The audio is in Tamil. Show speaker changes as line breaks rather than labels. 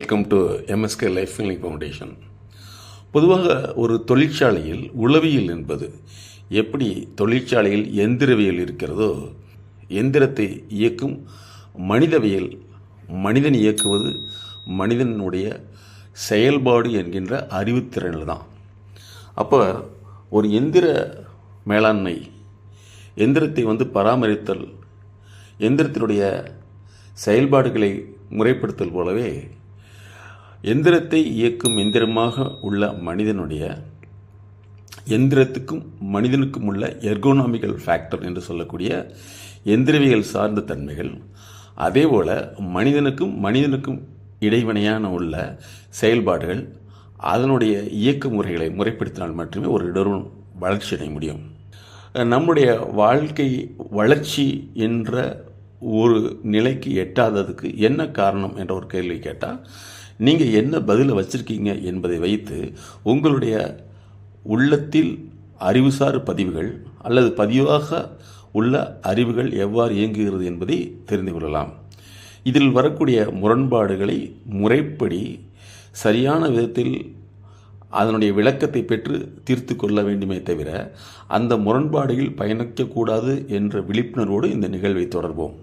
Welcome to MSK life clinic foundation பொதுவாக ஒரு தொழிற்சாலையில் உளவியல் என்பது எப்படி தொழிற்சாலையில் எந்திரவியல் இருக்கிறதோ எந்திரத்தை இயக்கும் மனிதவியல் மனிதன் இயக்குவது மனிதனுடைய செயல்பாடு என்கின்ற அறிவுத்திறனில் தான். அப்போ ஒரு எந்திர மேலாண்மை எந்திரத்தை வந்து பராமரித்தல் எந்திரத்தினுடைய செயல்பாடுகளை முறைப்படுத்தல் போலவே எந்திரத்தை இயக்கும் எந்திரமாக உள்ள மனிதனுடைய எந்திரத்துக்கும் மனிதனுக்கும் உள்ள எர்கோனாமிக்கல் ஃபேக்டர் என்று சொல்லக்கூடிய எந்திரவியல் சார்ந்த தன்மைகள் அதேபோல் மனிதனுக்கும் மனிதனுக்கும் இடைவினையான உள்ள செயல்பாடுகள் அதனுடைய இயக்க முறைகளை முறைப்படுத்தினால் மட்டுமே ஒரு நிறுவனம் வளர்ச்சி அடைய முடியும். நம்முடைய வாழ்க்கை வளர்ச்சி என்ற ஒரு நிலைக்கு எட்டாததுக்கு என்ன காரணம் என்ற ஒரு கேள்வி கேட்டால் நீங்கள் என்ன பதிலை வச்சுருக்கீங்க என்பதை வைத்து உங்களுடைய உள்ளத்தில் அறிவுசார் பதிவுகள் அல்லது பதிவாக உள்ள அறிவுகள் எவ்வாறு இயங்குகிறது என்பதை தெரிந்து கொள்ளலாம். இதில் வரக்கூடிய முரண்பாடுகளை முறைப்படி சரியான விதத்தில் அதனுடைய விளக்கத்தை பெற்று தீர்த்து கொள்ள வேண்டுமே தவிர அந்த முரண்பாடுகள் பயணிக்கக்கூடாது என்ற விழிப்புணர்வோடு இந்த நிகழ்வை தொடர்வோம்.